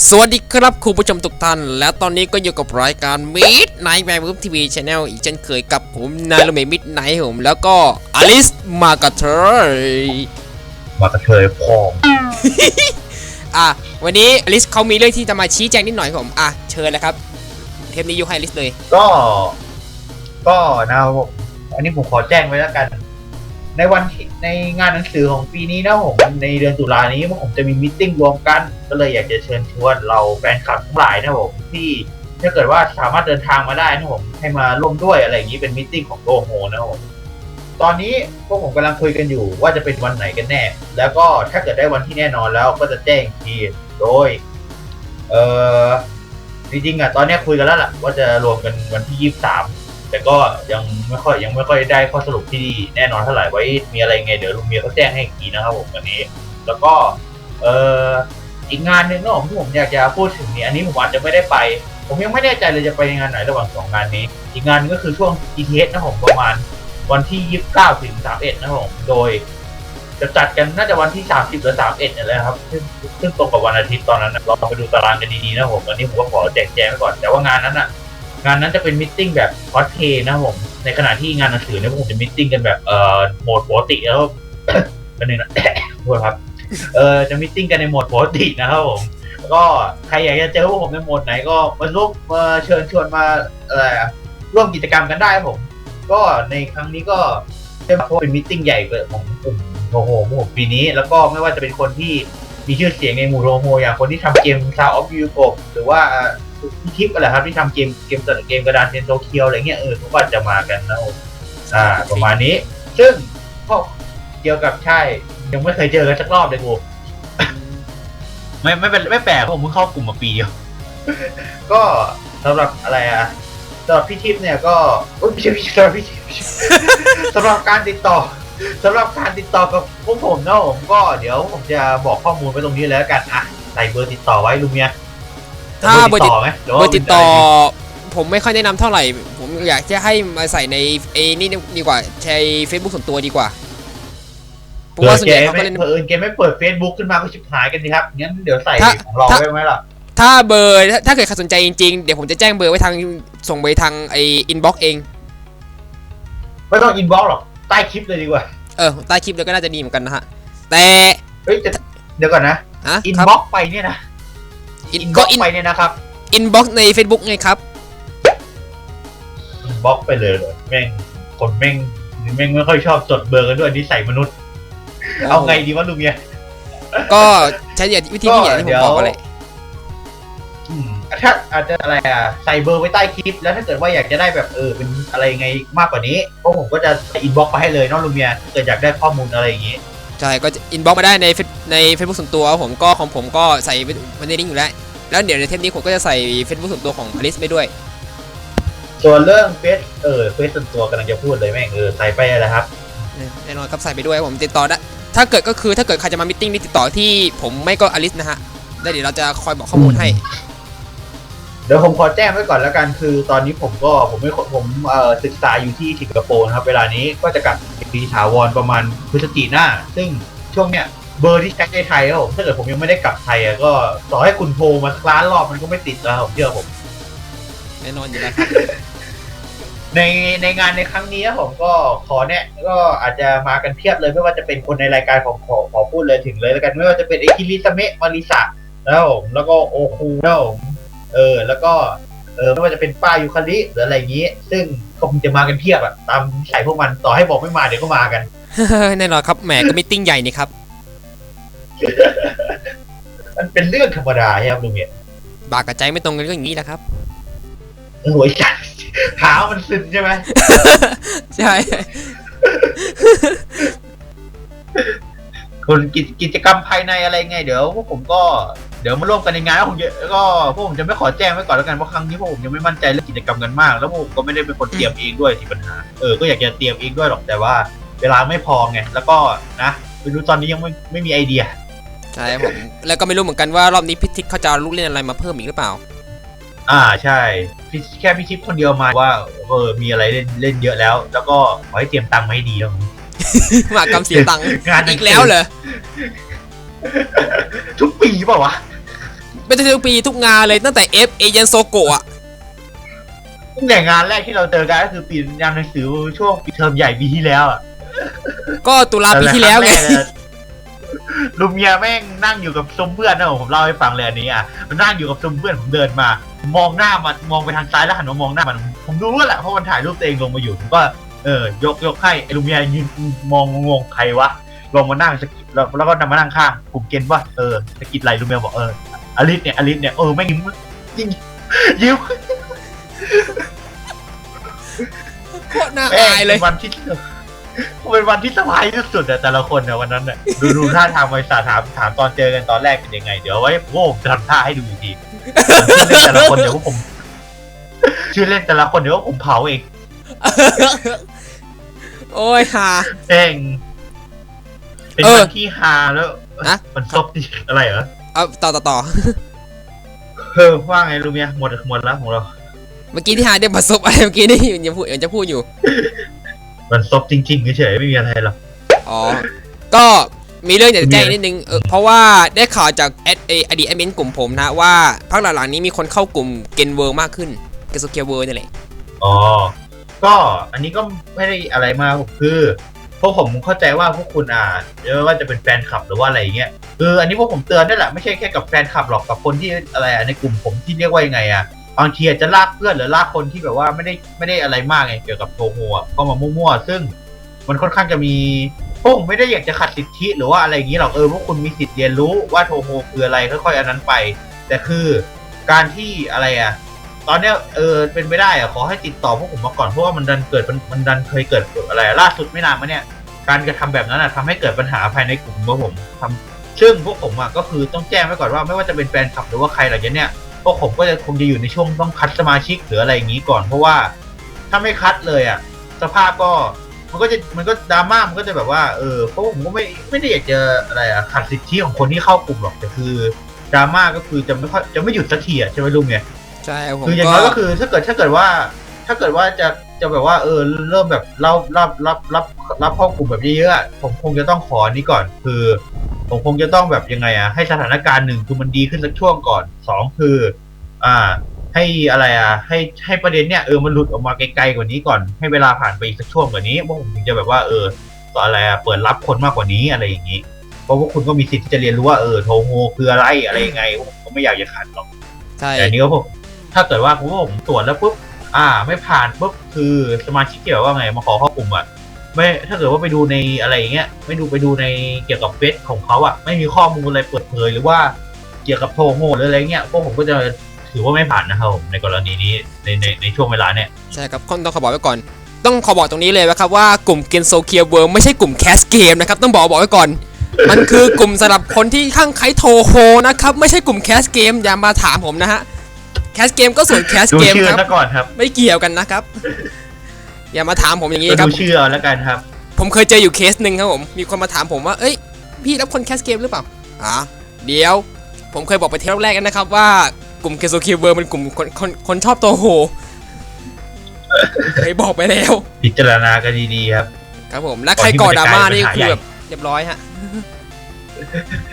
สวัสดีครับคุณผู้ชมทุกท่าน และตอนนี้ก็อยู่กับรายการ Mid Night แมวทีวีช anel อีกเช่นเคยกับผมนายโรเมมิดไนท์ผม แล้วก็อลิสมากาเทยมากระเทยพองอะวันนี้อลิสเขามีเรื่องที่จะมาชี้แจงนิดหน่อยครับผมอะเชิญเลยครับ เทปนี้ยกให้อลิสเลย ก็ ก็นะครับผมอันนี้ผมขอแจ้งไว้แล้วกัน ในวันในงานหนังสือของปีนี้นะผมในเดือนตุลานี้ผมจะมีมิทติ้งรวมกัน ก็เลยอยากจะเชิญชวนเราแฟนคลับทั้งหลายนะผมที่ถ้าเกิดว่าสามารถเดินทางมาได้นะผมให้มาร่วมด้วยอะไรอย่างนี้เป็นมิทติ้งของโลโฮนะผมตอนนี้พวกผมกำลังคุยกันอยู่ว่าจะเป็นวันไหนกันแน่ แล้วก็ถ้าเกิดได้วันที่แน่นอนแล้วก็จะแจ้งทีโดยเออจริงๆอะตอนนี้คุยกันแล้วล่ะว่าจะรวมกันวันที่ยี่สาม แต่ก็ยังไม่ค่อยยังไม่ค่อยได้ข้อสรุปที่แน่นอนเท่าไหร่ไว้มีอะไรไงเดี๋ยวลุงเมียเขาแจ้งให้อีกทีนะครับผมวันนี้ แล้วก็เอออีกงานหนึ่งนอะที่ผมอยากจะพูดถึงนี้อันนี้ผมอาจจะไม่ได้ไป ผมยังไม่แน่ใจเลยจะไปงานไหนระหว่างสองงานนี้ อีกงานนึงก็คือช่วง GTS นะผมประมาณวันที่ 29 ถึง 31 นะครับผมโดยจะจัดกันน่าจะวันที่ 30 หรือ 31เนี่ยแหละครับ ซึ่งซึ่งตรงกับวันอาทิตย์ตอนนั้นนะเราไปดูตารางกันดีๆนะผมวันนี้ผมก็ขอแจกแจงไว้ก่อน แต่ว่างานนั้นอะ งานนั้นจะเป็นมิทติ้งแบบคอสเพย์นะผมในขณะที่งานหนังสือเนี่ยผมจะมิทติ้งกันแบบเอ่อโหมดปกติแล้วกันหนึ่งนะโทษครับเออจะมิทติ้งกันในโหมดปกตินะครับผมก็ใครอยากจะเจอพวกผมในโหมดไหนก็มาร่วมมาเชิญชวนมาอะไรอะร่วมกิจกรรมกันได้ผม ก็ในครั้งนี้ก็เพราะเป็นมิทติ้งใหญ่ของกลุ่มโทโฮพวกผมปีนี้ แล้วก็ไม่ว่าจะเป็นคนที่มีชื่อเสียงในหมู่โทโฮอย่างคนที่ทำเกม Sound of You กหรือว่า พี่ทิพย์อะไรครับที่ทำเกมเกมตัดเกมกระดานเทนโตเคียวอะไรเงี้ยเออเขาก็จะมากันนะผมอ่าประมาณนี้ ซึ่งก็เกี่ยวกับใช่ยังไม่เคยเจอกันสักรอบเลยกูไม่ไม่เป็นไม่แปลกเพราะผมเพิ่งเข้ากลุ่มมาปีเดียวก็สำหรับอะไรอะสำหรับพี่ทิพย์เนี่ยก็อุ๊ยไม่ใช่พี่สำหรับพี่ทิพย์สำหรับการติดต่อสำหรับการติดต่อกับพวกผมนะผมก็เดี๋ยวผมจะบอกข้อมูลไว้ตรงนี้เลยแล้วกันอะใส่เบอร์ติดต่อไว้ลุงเนี่ย ถ้าเบอร์ติดไหมหเบอร์ติดต่อว่าผมไม่ค่อยแนะนำเท่าไหร่ ผมอยากจะให้มาใส่ในเอนี่ดีกว่าใช้ Facebook ส่วนตัวดีกว่าเพราะเผื่ว่าอส่วนแกใหญ่เขาไม่ก็เล่นเผอิญแกไม่เปิด Facebook ขึ้นมาก็ชิบหายกันดีครับงั้นเดี๋ยวใส่ถ้าของเราถ้าไว้ไหมล่ะถ้าเบอร์ถ้าถ้าเกิดใครสนใจจริงๆ เดี๋ยวผมจะแจ้งเบอร์ไว้ทางส่งไปทางไออินบ็อกเอง ไม่ต้องอินบ็อกหรอกใต้คลิปเลยดีกว่า เออใต้คลิปเลยก็น่าจะดีเหมือนกันนะฮะ แต่เฮ้ยจะเดี๋ยวก่อนนะฮะอินครับบ็อกไปเนี่ยนะ อินอินบ็ก็อกอินไปเนี่ยนะครับอินบ็อกใน Facebook ไงครับอินบ็อกไปเลยเลยแม่งคนแม่งแม่งไม่ค่อยชอบจดเบอร์กันด้วยนิสัยมนุษย์ เอาไงดีวะลุงเนี่ยก็ใช้วิธีที่อย่างที่ผมบอกก็เลยอืมถ้าอาจจะอะไรอะใส่เบอร์ไว้ใต้คลิป แล้วถ้าเกิดว่าอยากจะได้แบบเออเป็นอะไรไงมากกว่านี้พวกผมก็จะอินบ็อกไปให้เลยเน้องลุงเนี่ยถ้าเกิดอยากได้ข้อมูลอะไรอย่างงี้ ใช่ก็อินบ็อกมาได้ใน Face- ใน Facebook ส่วนตัวครับผมก็ของผมก็ใส่ไว้ในลิงก์อยู่แล้ว แล้วเดี๋ยวในเทปนี้ผมก็จะใส่ Facebook ส่วนตัวของอลิสไปด้วย ส่วนเรื่องเฟซเออเฟซส่วนตัวกำลังจะพูดเลยแม่งเออใส่ไปอะไรครับ แน่นอนครับใส่ไปด้วยผมติดต่อได้ถ้าเกิดก็คือถ้าเกิดใครจะมามิทติ้งนี่ติดต่อที่ผมไม่ก็อลิสนะฮะแล้วเดี๋ยวเราจะคอยบอกข้อมูลให้เดี๋ยวผมขอแจ้งไว้ก่อนแล้วกันคือ ตอนนี้ผมก็ผมไม่ผมเอ่อศึกษาอยู่ที่สิงคโปร์นะครับ เวลานี้ก็จะกลับปีถาวรประมาณพฤศจิกหน้า ซึ่งช่วงเนี้ยเบอร์ที่ใช้ในไทยครับผมถ้าเกิดผมยังไม่ได้กลับไทยอะก็ต่อให้คุณโทรมาสักล้านรอบมันก็ไม่ติดแล้วผมเชื่อผมแน่นอนอยู่แล้วครับในในงานในครั้งนี้ผมก็ขอเนี่ยก็อาจจะมากันเพียบเลยไม่ว่าจะเป็นคนในรายการของขอขอพูดเลยถึงเลยแล้วกันไม่ว่าจะเป็นไอคิริสเมะมาริสะแล้วผมแล้วก็โอคูแล้วผม เออ แล้วก็เออไม่ว่าจะเป็นป้ายูคาริหรืออะไรอย่างนี้ ซึ่งก็คงจะมากันเพียบอะตามสายพวกมันต่อให้บอกไม่มาเดี๋ยวก็มากัน แน่นอนครับแหมก็มิทติ้งใหญ่นี่ครับ มันเป็นเรื่องธรรมดาใช่ไหมลุงเนี่ยบากกับใจไม่ตรงกันก็อย่างนี้แหละครับโอ้ยจัดหามันซึมใช่ไหมใช่ คนกิจกิจกรรมภายในอะไรไง เดี๋ยวพวกผมก็ เดี๋ยวมาร่วมกันในงานแล้วผมจะก็พวกผมจะไม่ขอแจ้งไว้ก่อนแล้วกันเพราะครั้งนี้พวกผมยังไม่มั่นใจเรื่องกิจกรรมกันมาก แล้วพวกผมก็ไม่ได้เป็นคนเตรียมเองด้วยที่ปัญหาเออก็อยากจะเตรียมเองด้วยหรอกแต่ว่า เวลาไม่พอไงแล้วก็นะไม่รู้ตอนนี้ยังไม่ไม่มีไอเดียใช่ครับผมแล้วก็ไม่รู้เหมือนกันว่ารอบนี้พิทิกเขาจะเอาลูกเล่นอะไรมาเพิ่มอีกหรือเปล่า อ่าใช่พี่แค่พี่ชิปคนเดียวมาว่าเออมีอะไรเล่นเล่นเยอะแล้ว แล้วก็ขอให้เตรียมตังค์มาให้ดีครับผมมากรรมเสียตังค์งานหนัอีงกสืแล้วเหรอ ทุกปีเปล่าวะ เป็นทุกปีทุกงานเลยตั้งแต่ F เอเยนโซโกะอะตั้งแต่งานแรกที่เราเจอกันก็คือปีงานหนังสือช่วงปีเทอมใหญ่ปีที่แล้วอะก็ตุลาปีที่แล้วไงต่ครั้รกอะลุงเมียแม่งนั่งอยู่กับซุ้มเพื่อนนะผมเล่าให้ฟังเลยอันนี้อะมันนั่งอยู่กับซุ้มเพื่อนผมเดินมา มองหน้ามันมองไปทางซ้ายแล้วหันมามองหน้ามัน ผมรู้แหละเพราะมันถ่ายรูปตัวเองลงมาอยู่ผมก็เออยกยกให้ไอ้ลุงเมียยืนมองงงๆใครวะลงมานั่งสะกิดแล้วแล้วก็นำมานั่งข้างผมเกณฑ์ว่าเออสะกิดไหลลุงเมียบอกเออ อลิสเนี่ยอลิสเนี่ยเออแม่งยิ้มยิ้มยิ้มโคตรน่าอายเลย เป็นวันที่เป็นวันที่สบายที่สุดอะแต่ละคนอะวันนั้นอะดูดูท่าทางบริษัทถามถามตอนเจอกันตอนแรกเป็นยังไง เดี๋ยวไว้พวกผมจะทำท่าให้ดูอีกทีชื่อเล่นแต่ละคนเดี๋ยวพวกผม ชื่อเล่นแต่ละคนเดี๋ยวพวกผมเผาเองโอ้ยฮาเองเป็นเออวันที่ฮาแล้วนะมันซบดีอะไรเหรอ เอาต่อต่อต่อ เออว่าไงลูกเมียหมดหมดแล้วของเรา เมื่อกี้ที่ฮาได้มาซบอะไรเมื่อกี้นี่ยังพูดยังจะพูดอยู่ มันซบจริงๆเฉยๆไม่มีอะไรหรอก อ๋อ ก็มีเรื่องอยากจะแจ้งนิดนึงเออเพราะว่าได้ข่าวจากแอดเออดีตแอดมินกลุ่มผมนะว่าพักหลังๆนี้มีคนเข้ากลุ่มเกนเวิร์มากขึ้นเกสโเกียเวิร์นี่แหละอ๋อ ก็อันนี้ก็ไม่ได้อะไรมากคือ พวกผมเข้าใจว่าพวกคุณอ่าไม่ว่าจะเป็นแฟนคลับหรือว่าอะไรอย่างเงี้ยคืออันนี้พวกผมเตือนด้วยแหละไม่ใช่แค่กับแฟนคลับหรอกกับคนที่อะไรในกลุ่มผมที่เรียกว่ายังไงอะบางทีอาจจะลากเพื่อนหรือลากคนที่แบบว่าไม่ได้ไม่ได้อะไรมากไงเกี่ยวกับโทโฮอะก็มามั่วๆซึ่งมันค่อนข้างจะมีพวกผมไม่ได้อยากจะขัดสิทธิหรือว่าอะไรอย่างนี้หรอกเออพวกคุณมีสิทธิ์เรียนรู้ว่าโทโฮคืออะไรค่อยๆอันนั้นไป แต่คือการที่อะไรอะ ตอนเนี้ยเออเป็นไม่ได้อะขอให้ติดต่อพวกผมมาก่อนเพราะว่ามันดันเกิดมันมันดันเคยเกิดอะไรล่าสุดไม่นานมาเนี่ย การกระทำแบบนั้นอะทำให้เกิดปัญหาภายในกลุ่มพวกผมทำซึ่งพวกผมอะก็คือต้องแจ้งไว้ก่อนว่าไม่ว่าจะเป็นแฟนคลับหรือว่าใครหลังจากเนี้ยพวกผมก็จะคงจะอยู่ในช่วงต้องคัดสมาชิกหรืออะไรอย่างนี้ก่อน เพราะว่าถ้าไม่คัดเลยอะสภาพก็มันก็จะมันก็ดราม่ามันก็จะแบบว่าเออเพราะผมก็ไม่ไม่ได้อยากจะอะไรอะขัดสิทธิของคนที่เข้ากลุ่มหรอกแต่คือดราม่าก็คือจะไม่ค่อยจะไม่หยุดสักทีอะใช่ไหมลุงเนี่ย ใช่ผมคืออย่างน้อยก็คือถ้าเกิดถ้าเกิดว่า ถ้าเกิดว่าจะจะแบบว่าเออเริ่มแบบรับรับรับรับรับเข้ากลุ่มแบบเยอะๆอะผมคงจะต้องขออันนี้ก่อน คือ ผมคงจะต้องแบบยังไงอะให้สถานการณ์หนึ่งคือมันดีขึ้นสักช่วงก่อนสองคือ อ่า ให้อะไรอะ ให้ให้ประเด็นเนี่ยเออมันหลุดออกมาไกลๆกว่านี้ก่อนให้เวลาผ่านไปอีกสักช่วงกว่านี้พวกผมถึงจะแบบว่าเออต่ออะไรอะเปิดรับคนมากกว่านี้อะไรอย่างนี้เพราะว่าคุณก็มีสิทธิ์ที่จะเรียนรู้ว่าเออโทโฮคืออะไรอะไรยังไงผมก็ไม่อยากจะขัดหรอกใช่แต่อันนี้ก็ผม ถ้าเกิดว่าผมว่าผมตรวจแล้วปุ๊บอ่า ไม่ผ่านปุ๊บคือสมาชิกเกี่ยวว่าไงมาขอเข้ากลุ่มอะไม่ถ้าเกิดว่าไปดูในอะไรอย่างเงี้ยไม่ดูไปดูในเกี่ยวกับเฟซของเขาอะไม่มีข้อมูลอะไรเปิดเผยหรือว่าเกี่ยวกับโทโมหรืออะไรเงี้ยพวกผมก็จะถือว่าไม่ผ่านนะครับผมในกรณีนี้ในในในช่วงเวลาเนี้ยใช่ครับต้องขอบอกไว้ก่อน ต้องขอบอกตรงนี้เลยนะครับว่ากลุ่มเกนโซเคียเวิร์ไม่ใช่กลุ่มแคสเกมนะครับต้องบอกบอกไว้ก่อน มันคือกลุ่มสำหรับคนที่ข้างใครโทโฮนะครับไม่ใช่กลุ่มแคสเกมอย่ามาถามผมนะฮะ แคสเกมก็ส่วนแคสดูเกมชื่อครับ ซะก่อนครับไม่เกี่ยวกันนะครับ อย่ามาถามผมอย่างนี้ก็ครับดูชื่อเอาแล้วกันครับ ผมเคยเจออยู่เคสหนึ่งครับผม มีคนมาถามผมว่า เอ้ย พี่รับคนแคสเกมหรือเปล่าอ่าเดี๋ยว ผมเคยบอกไปเทปแรกแล้วนะครับว่ากลุ่มเกโซคิวเวอร์เป็นกลุ่มคนคนคนชอบตัวโหเคยบอกไปแล้ว พิจารณากันดีๆครับ ครับผม และใครก่อดราม่านี่คือแบบเรียบร้อยฮะเ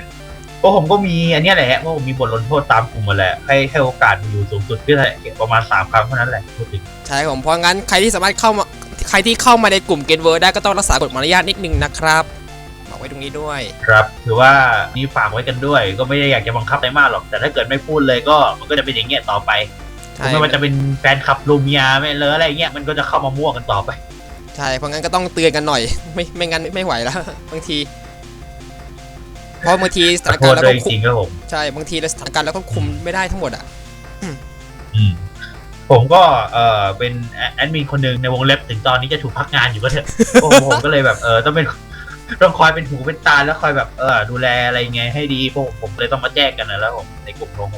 พราะผมก็มีอันเนี้ยแหละเพราะผมมีบทลงโทษตามกลุ่มมาแหละให้ให้โอกาสอยู่สูงสุดก็ได้ประมาณสามครั้งเท่านั้นแหละพูดถึงใช่ครับผมเพราะงั้นใครที่สามารถเข้ามาใครที่เข้ามาในกลุ่มเกนเวอร์ได้ก็ต้องรักษากฎมารยาทนิดนึงนะครับบอกไว้ตรงนี้ด้วย ครับถือว่านี่ฝากไว้กันด้วย ก็ไม่ได้อยากจะบังคับอะไรมากหรอก แต่ถ้าเกิดไม่พูดเลยก็มันก็จะเป็นอย่างเงี้ยต่อไปใช่ไม่ว่าจะเป็นแฟนคลับลูเมียไม่เลยอะไรเงี้ยมันก็จะเข้ามามั่วกันต่อไปใช่เพราะงั้นก็ต้องเตือนกันหน่อย ไม่ไม่งั้นไม่ไหวแล้วบางที เพราะบางทีสขถาอนโทการษณ์เราด้วยก็จคุมริงๆครับผมใช่บางทีสถานการณ์เราก็คุมไม่ได้ทั้งหมดอะอืมผมก็เออเป็นแอดมินคนหนึ่งในวงเล็บถึงตอนนี้จะถูกพักงานอยู่ก็เถอะผมผมก็เลยแบบเออต้องเป็นต้องคอยเป็นหูเป็นตาแล้วคอยแบบเออดูแลอะไรไงให้ดีพวกผมเลยต้องมาแจ้งกันนะแล้วผมในกลุ่มโปรโม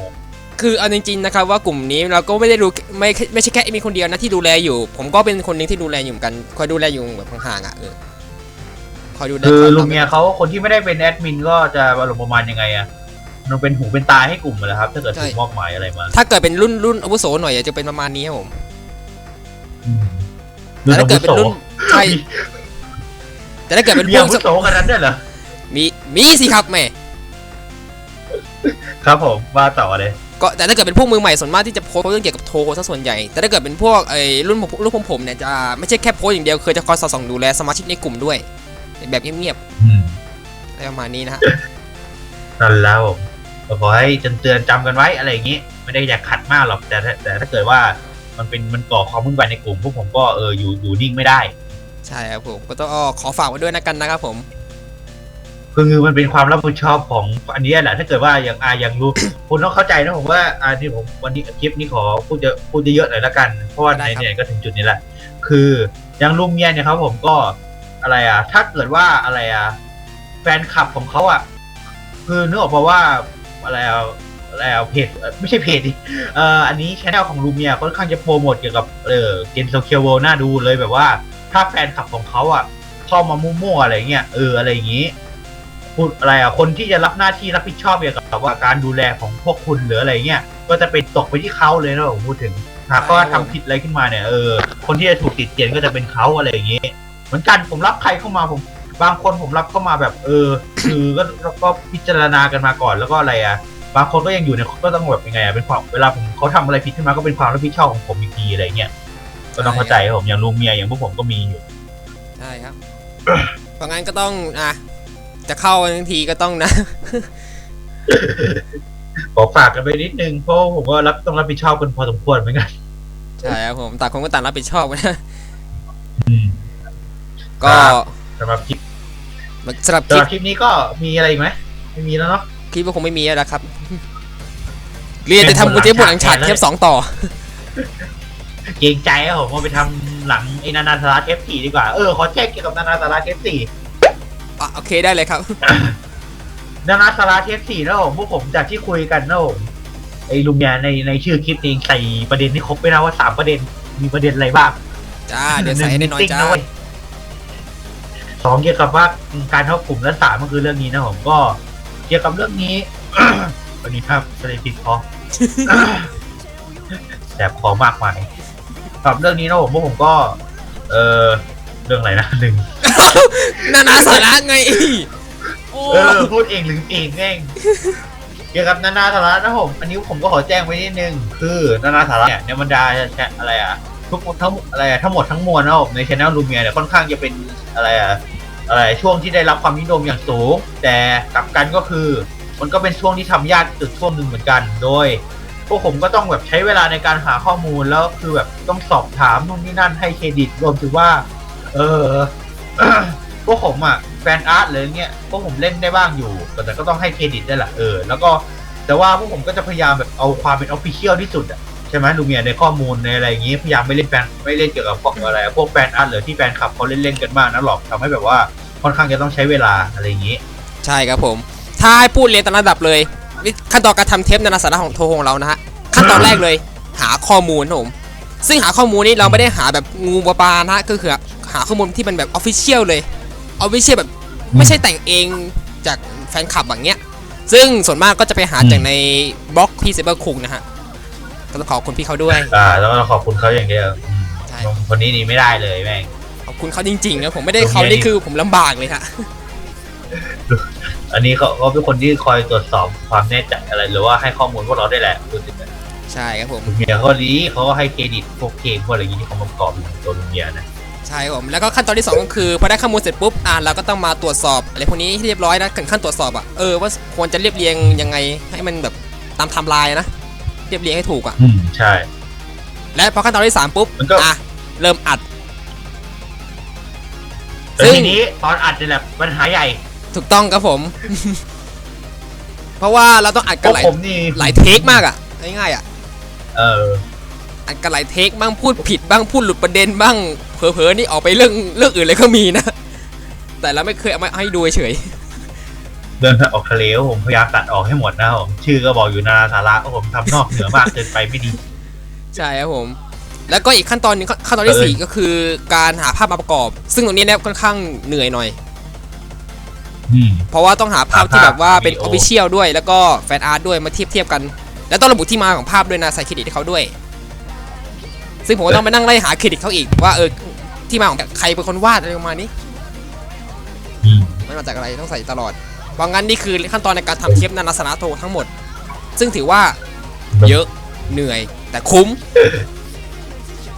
คือเอาจริงๆนะครับว่ากลุ่มนี้เราก็ไม่ได้ดูไม่ไม่ใช่แค่มีคนเดียวนะที่ดูแลอยู่ ผมก็เป็นคนหนึงที่ดูแลอยู่เหมือนกันคอยดูแลอยู่แบบห่างๆอะเออค อยดูแลคือคอยลูทำเมียเขาคนที่ไม่ได้เป็นแอดมินก็จะอารมณ์ประมาณยังไงอะมันเป็นหูเป็นตาให้กลุ่มเลยครับ ถ้าเกิดถูกมอบหมายอะไรมา ถ้าเกิดเป็นรุ่นรุ่นอาวุโสหน่อยจะเป็นประมาณนี้ครับผมอืมแต่ถ้าเกิดเป็นรุ่นใช่แต่ถ้าเกิดเป็นมีพวอากวุโสขนาดนั้นด้วยเหรอมีมีสิครับแม่ครับผมว่าต่อเลยก็แต่ถ้าเกิดเป็นพวกมือใหม่ส่วนมากที่จะโพสต์เรื่องเกี่ยวกับโทรซะส่วนใหญ่ แต่ถ้าเกิดเป็นพวกไอ้รุ่นผมรุ่นผมผมเนี่ยจะไม่ใช่แค่โพสต์อย่างเดียวคือจะคอยสอดส่องดูแลสมาชิกในกลุ่มด้วย แบบเงียบอืมๆอะไรประมาณนี้นะฮะนั่นแล้วผมก็ขอให้เตือนเตือนจำกันไว้อะไรอย่างนี้ ไม่ได้อยากขัดมากหรอกแต่ถ้าแต่ถ้าเกิดว่ามันเป็นมันก่อความวุ่นวายในกลุ่มพวกผมก็เอออยู่อยู่นิ่งไม่ได้ ใช่ครับผมก็ต้องอ้อขอฝากไว้ด้วยนะกันนะครับผมคือมันเป็นความรับผิดชอบของอันนี้แหละ ถ้าเกิดว่าอย่างอาอย่างรู้คุณต้องเข้าใจนะผมว่าอันนี้ผมวันนี้คลิปนี้ขอพูดเยอะพูดเยอะๆหน่อยละกัน เพราะว่าได้ในครับเนี่ยก็ถึงจุดนี้แหละ คืออย่างลุงเมียเนี่ยครับผมก็ อะไรอะ ถ้าเกิดว่าอะไรอะ แฟนคลับของเขาอะ คือนึกออกมาว่าอะไรอะอะไรอะเพจไม่ใช่เพจดิเอ่ออันนี้ชแนลของลุงเมียค่อนข้างจะโปรโมทเกี่ยวกับเออเกมโซเคียวโวน่าดูเลยแบบว่า ถ้าแฟนคลับของเขาอะเข้ามามั่วๆอะไรเงี้ยเอออะไรอย่างงี้พูดอะไรอะคนที่จะรับหน้าที่รับผิดชอบเกี่ยวกับว่าการดูแลของพวกคุณหรืออะไรเงี้ยก็จะเป็นตกไปที่เขาเลยนะผมพูดถึงหากว่าทำผิดอะไรขึ้นมาเนี่ยเออคนที่จะถูกติดเตียนก็จะเป็นเขาอะไรอย่างงี้ เหมือนกันผมรับใครเข้ามาผม บางคนผมรับเข้ามาแบบ เออ คือก็ก็พิจารณากันมาก่อนแล้วก็อะไรอะ บางคนก็ยังอยู่ในก็ต้องแบบยังไงอะเป็นความเวลาผมเขาทำอะไรผิดขึ้นมาก็เป็นความรับผิดชอบของผมอีกทีอะไรเงี้ยก็ต้องเข้าใจครับผมอย่างลุงเมียอย่างพวกผมก็มีอยู่ใช่ครับเพราะงั้นก็ต้องอะจะเข้าทั้งทีก็ต้องนะขอฝากกันไปนิดนึงเพราะผมก็รับต้องรับผิดชอบกันพอสมควรเหมือนกันใช่ครับผมต่างคนก็ต่างรับผิดชอบนะอืม ก็ครับสำหรับคลิปสำหรับคสำลิหปรับคลิปนี้ก็มีอะไรอีกไหมไม่มีแล้วเนาะ คลิปก็คงไม่มีแล้วนะครับ เรียนจะทำกูเทปบนหลังฉากเทปสองต่อ เกรงใจครับผมว่าไปทำหลังไอ้นานาสาระเทปสี่ดีกว่า เออขอแจ้งเกี่ยวกับนานาสาระเทปสี่อะโอเคได้เลยครับ นานาสาระเทปสี่นะผมพวกผมจากที่คุยกันนะผมไอ้ลุงเนี่ยในในชื่อคลิปเองใส่ประเด็นที่ครบไปนะว่าสามประเด็นมีประเด็นอะไรบ้างจ้า เดี๋ยวใส่ให้น้อยๆจ้าเว้ย สองเกี่ยวกับว่าการเข้ากลุ่มและสามก็คือเรื่องนี้นะผมก็เกี่ยวกับเรื่องนี้ วันนี้ครับจะได้ติดคอแสบคอมากมายกับเรื่องนี้นะผมพวกผมก็ เออเรื่องอะไรนะหนึ่งนานาสาระไงโอ้เออพูดเองหรือเองเองเกี่ยวกับนานาสาระนะผมอันนี้ผมก็ขอแจ้งไว้นิดนึงคือนานาสาระเนี่ยในบรรดาแชทอะไรอะทุกทั้งอะไรอะทั้งหมดทั้งมวลนะผมในช anel ลูเมียเนี่ยค่อนข้างจะเป็นอะไรอะอะไร ช่วงที่ได้รับความนิยมอย่างสูง แต่กลับกันก็คือ มันก็เป็นช่วงที่ทำยากสุดช่วงหนึ่งเหมือนกัน โดยพวกผมก็ต้องแบบใช้เวลาในการหาข้อมูลแล้วคือแบบต้องสอบถามนู่นนี่นั่นให้เครดิตรวมถึงว่า เออพวกผมอะแฟนอาร์ตหรือเงี้ยพวกผมเล่นได้บ้างอยู่แต่ก็ต้องให้เครดิตได้แหละเออแล้วก็แต่ว่าพวกผมก็จะพยายามแบบเอาความเป็นออฟฟิเชียลที่สุดอะ ใช่ไหมลูเมียในข้อมูลในอะไรอย่างงี้พยายามไม่เล่นแฟนไม่เล่นเกี่ยวกับพวกอะไรอะพวกแฟนอาร์ตหรือที่แฟนคลับเขาเล่นเล่นๆกันบ้างนะหรอกทำให้แบบว่าค่อนข้างจะต้องใช้เวลาอะไรอย่างงี้ ใช่ครับผมถ้าให้พูดเรียนตามระดับเลยวิขั้นตอนการทำเทปนานาสาระของโทรของเรานะฮะขั้นตอนแรกเลย หาข้อมูลนะผมซึ่งหาข้อมูลนี้เราไม่ได้หาแบบงูปลาปลานะฮะก็คือหาข้อมูลที่มันแบบออฟฟิเชียลเลยออฟฟิเชียลแบบไม่ใช่แต่งเองจากแฟนคลับอย่างเงี้ย ซึ่งส่วนมากก็จะไปหาจากในบล็อกพี่เซเบอร์คุงนะฮะ ก็ต้องขอบคุณพี่เขาด้วย อ่าแล้วก็ขอบคุณเขาอย่างเดียวอืมใช่ คนนี้นี่ไม่ได้เลยแม่ง ขอบคุณเขาจริงๆนะผมไม่ได้เขานี่คือผมลำบากเลยฮะ อันนี้เขาเขาเป็นคนที่คอยตรวจสอบความแน่ใจอะไรหรือว่าให้ข้อมูลพวกเราได้แหละรู้สึกนะใช่ครับผม ลุงเมียเขาดีเขาก็ให้เครดิตพวกเกมพวกอะไรอย่างงี้ที่เขามาประกอบอยู่ในตัวลุงเมียนะใช่ครับผมแล้วก็ขั้นตอนที่ 2 ก็คือพอได้ข้อมูลเสร็จปุ๊บอ่าเราก็ต้องมาตรวจสอบอะไรพวกนี้ให้เรียบร้อยนะถึงขั้นตรวจสอบอะเออว่าควรจะเรียบเรียงยังไงให้มันแบบตามไทม์ไลน์นะ เรียบเรียงให้ถูกอะ อืมใช่ และพอขั้นตอนที่3ปุ๊บมันก็ อะเริ่มอัด แต่ซึ่ง ทีนี้ตอนอัดเนี่ยแหละปัญหาใหญ่ถูกต้องครับผม เพราะว่าเราต้องอัดพกัวนกหลายผมนี่หลายเทคมากอะง่ายๆอะเออ อัดกันหลายเทคบ้างพูดผิดบ้างพูดหลุดประเด็นบ้างเผลอๆนี่ออกไปเรื่องเรื่องอื่นเลยก็มีนะ แต่เราไม่เคยเอามาให้ดูเฉย เดินออกทะเลก็ผมพยายามตัดออกให้หมดนะครับผมชื่อก็บอกอยู่นานาสาระก็ผมทำนอกเหนือมากเกินไปไม่ดี ใช่ครับผม แล้วก็อีกขั้นตอนหนึงขั้นตอนที่เออสี่ก็คือการหาภาพมาประกอบ ซึ่งตรงนี้เนี่ยค่อนข้างเหนื่อยหน่อยอืมเพราะว่าต้องหาภาพหาภาพที่แบบว่าเป็นวิดีอโออฟฟิเชียลด้วย แล้วก็แฟนอาร์ตด้วยมาเทียบเทียบกัน แล้วต้องระบุที่มาของภาพด้วยนะใส่เครดิตให้เขาด้วย ซึ่งผมก็ต้องไปนั่งไล่หาเครดิตเขาอีกว่าเออที่มาของใครเป็นคนวาดอะไรประมาณนี้อืมมันมาจากอะไรต้องใส่ตลอด เพราะงั้นนี่คือขั้นตอนในการทำเทปนานาสาระโททั้งหมด ซึ่งถือว่าเยอะเหนื่อย แต่คุ้ม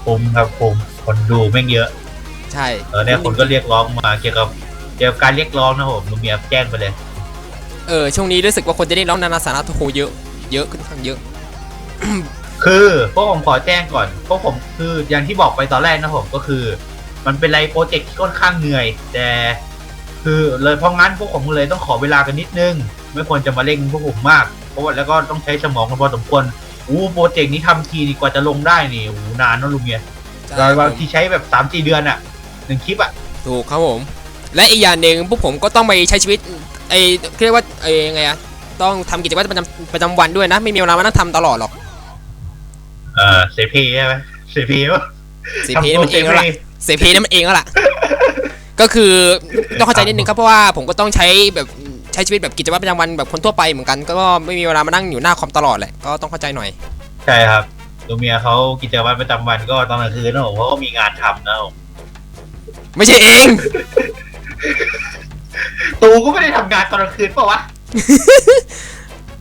คุ้มครับคุ้มคนดูแม่งเยอะ ใช่เออเนี่ยคนก็เรียกร้องมาเกี่ยวกับเกี่ยวกับการเรียกร้องนะผมลุงเมียแจ้งไปเลย เออช่วงนี้รู้สึกว่าคนจะได้ร้องนานาสาระโทเยอะ เยอะค่อนข้างเยอะ คือพวกผมขอแจ้งก่อนพวกผมคืออย่างที่บอกไปตอนแรกนะผมก็คือ มันเป็นไรโปรเจกต์ที่ค่อนข้างเหนื่อย แต่ คือเลยเพราะงั้นพวกผมเลยต้องขอเวลากันนิดนึง ไม่ควรจะมาเร่งพวกผมมาก เพราะว่าแล้วก็ต้องใช้สมองกันพอสมควรอู้โปรเจกต์นี้ทำทีนี่กว่าจะลงได้นี่อู้นานเนอะลุงเมียใช่เราครับบางผมทีใช้แบบสามสี่เดือนอะหนึ่งคลิปอะถูกครับผม และอีกอย่างหนึ่งพวกผมก็ต้องไปใช้ชีวิตไอ้เรียกว่าไอ้ไงอะต้องทำกิจวัตรประจำประจำวันด้วยนะ ไม่มีเวลามานั่งทำตลอดหรอก เออเซเพใช่ไหมเซเพวะเสียเพนั่นมันเองแล้วล่ะเสียเพนั่นมันเองแล้วล่ะ ก็คือต้องเข้าใจนิดนึงครับเพราะว่าผมก็ต้องใช้แบบใช้ชีวิตแบบกิจวัตรประจำวันแบบคนทั่วไปเหมือนกัน ก็ไม่มีเวลามานั่งอยู่หน้าคอมตลอดแหละก็ต้องเข้าใจหน่อย ใช่ครับลุงเมียเขากิจวัตรประจำวันก็ตอนกลางคืนนะผมเขาก็มีงานทำนะผมไม่ใช่เอง ตูก็ไม่ได้ทำงานตอนกลางคืนเปล่าวะ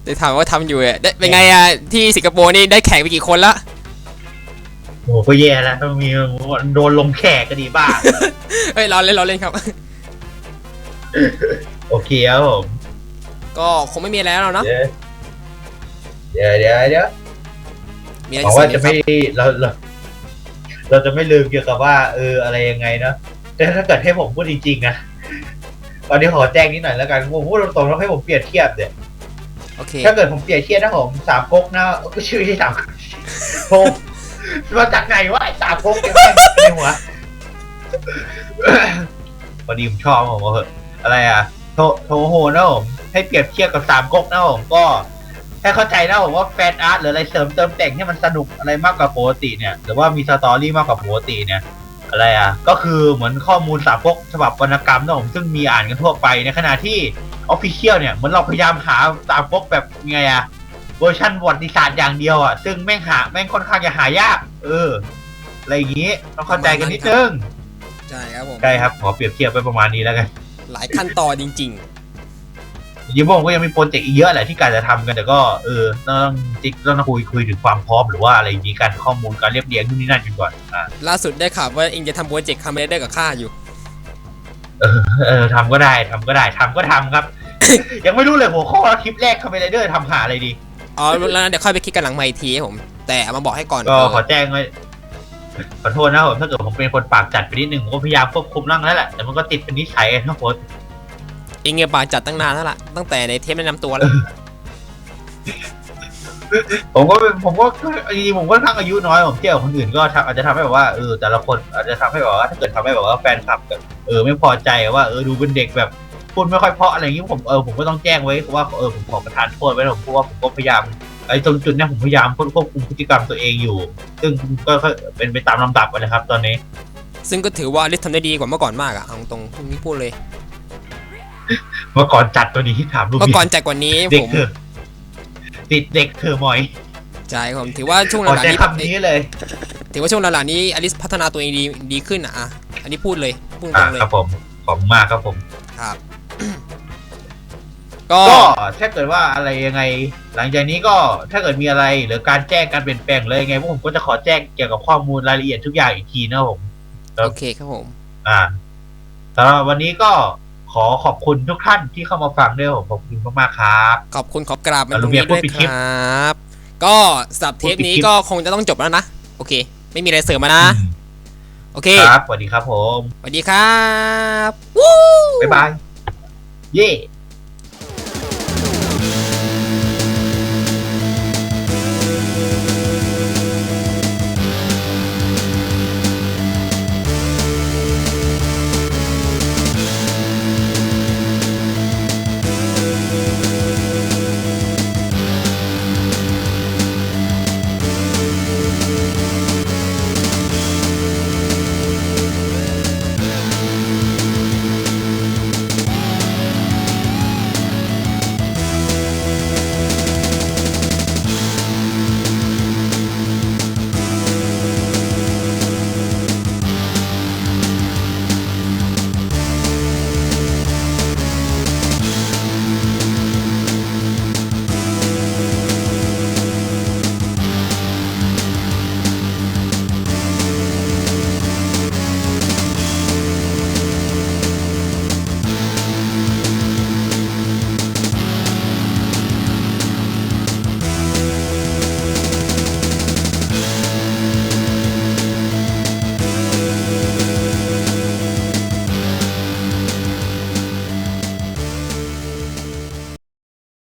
ได้ถามว่าทำอยู่อะได้เป็นไงอะที่สิงคโปร์นี่ได้แข่งไปกี่คนละ โอ้ก็แย่แล้วมีโดนลงแขกก็ดีบ้าเฮ้ยเราเล่นเราเล่นครับ โอเคครับผมก็คงไม่มีอะไรแล้วเนาะเดี๋ยวเดี๋ยวเดี๋ยวมีอะไรหวังเสริว่าจะไม่เราเราเราจะไม่ลืมเกี่ยวกับว่า เอออะไรยังไงเนอะแต่ถ้าเกิดให้ผมพูดจริงๆนะตอนนี้ขอแจ้งนิดหน่อยแล้วกันผมพูดตรงๆแล้วให้ผมเปรียบเทียบเนี่ยโอเคถ้าเกิดผมเปรียบเทียบนะผมสามก๊กนะก็ชื่อที่สามผม มาจากไหนวะไอ้สามก๊กเนี่ยแม่งในหัวพอดีผมชอบผมว่าเหอะอะไรอะ โทโทโฮนะผมให้เปรียบเทียบกับสามก๊กนะผมก็ให้เข้าใจนะผมว่าแฟนอาร์ตหรืออะไรเสริมเติมแต่งให้มันสนุกอะไรมากกว่าปกติเนี่ยหรือว่ามีสตอรี่มากกว่าปกติเนี่ย อะไรอะ ก็คือเหมือนข้อมูลสามก๊กฉบับวรรณกรรมนะผมซึ่งมีอ่านกันทั่วไปในขณะที่ออฟฟิเชียลเนี่ยเหมือนเราพยายามหาสามก๊กแบบไงอะ เวอร์ชันประวัติศาสตร์อย่างเดียวอะ ซึ่งแม่งหาแม่งค่อนข้างจะหายาก เออ อะไรอย่างงี้ ต้องเข้าใจกันนิดนึงใช่ครับผม ใช่ครับ ขอเปรียบเทียบไปประมาณนี้แล้วกัน หลายขั้นตอนจริงจริงๆผมก็ยังมีโปรเจกต์อีกเยอะแหละที่การจะทำกันแต่ก็เออต้องจิกต้องคุยคุยถึงความพร้อมหรือว่าอะไรอย่างงี้การข้อมูลการเรียบเรียงนู่นนี่นั่นกันก่อนอ่าๆล่าสุดได้ข่าวว่าเองจะทำโปรเจกต์คาเมเดอร์กับข้าอยู่ เออเออทำก็ได้ทำก็ได้ทำก็ทำครับ ยังไม่รู้เลยหัวข้อคลิปแรกคาเมเดอร์ทำหาอะไรดี อ๋อแล้วเดี๋ยวค่อยไปคิดกันหลังใหม่อีกทีครับผม แต่เอามาบอกให้ก่อนก็ขอแจ้งไว้ขอโทษนะผมถ้าเกิดผมเป็นคนปากจัดไปนิดนึงผมก็พยายามควบคุมร่างแล้วแหละแต่มันก็ติดเป็นนิสัยนะโค้ชเองเงียบปากจัดตั้งนานแล้วล่ะ ตั้งแต่ในเทปแนะนำตัวแล้ว ผมก็เป็นผมก็จริงๆผมก็ทั้งอายุน้อยผมเที่ยวกับคนอื่นก็ทำอาจจะทำให้แบบว่าเออแต่ละคนอาจจะทำให้แบบว่าถ้าเกิดทำให้แบบว่าแฟนคลับแบบเออไม่พอใจว่าเออดูเป็นเด็กแบบ พูดไม่ค่อยเพราะอะไรอย่างนี้ผมเออผมก็ต้องแจ้งไว้ว่าเออผมขอประทานโทษไว้นะผมเพราะว่าผมก็พยายามไอ้ตรงจุดเนี้ยผมพยายามควบคุมพฤติกรรมตัวเองอยู่ ซึ่งก็เป็นไปตามลำดับนะครับ ตอนนี้ ซึ่งก็ถือว่าลิสทำได้ดีกว่าเมื่อก่อนมากอะเอาตรงๆพวกนี้พูดเลย เมื่อก่อนจัดตัวนี้ที่ถามลูกเมื่อก่อนจัดกว่านี้เด็กผมเธอติดเด็กเธอหมอยใช่ครับผมถือว่าช่วงหขอลังใช้ๆนี้คำนี้เลย ถือว่าช่วงหลังๆนี้อลิสพัฒนาตัวเองดีดีขึ้นอะอะอันนี้พูดเลยพูดตอ่ารงๆเลยครับผมขอบคุณมากครับผมครับ ก็ ก็ถ้าเกิดว่าอะไรยังไง หลังจากนี้ก็ถ้าเกิดมีอะไรหรือการแจ้งการเปลี่ยนแปลงเลยยังไงพวกผมก็จะขอแจ้งเกี่ยวกับข้อมูลรายละเอียดทุกอย่างอีกทีนะครับผมครับโอเคครับผม อ่าสำหรับวันนี้ก็ขอขอบคุณทุกท่านที่เข้ามาฟังด้วยผมขอบคุณมากๆครับ ขอบคุณขอบกราบมาอะตรงลุงเบียนี้ร์พูด้ดวยปิดคคลิปรับ ก็สำหรับเทปนี้พูดปิดคลิปก็คงจะต้องจบแล้วนะ โอเค ไม่มีอะไรเสริมมานะ โอเค ครับสวัสดีครับผมสวัสดีครับ วู้บ๊ายบาย เย่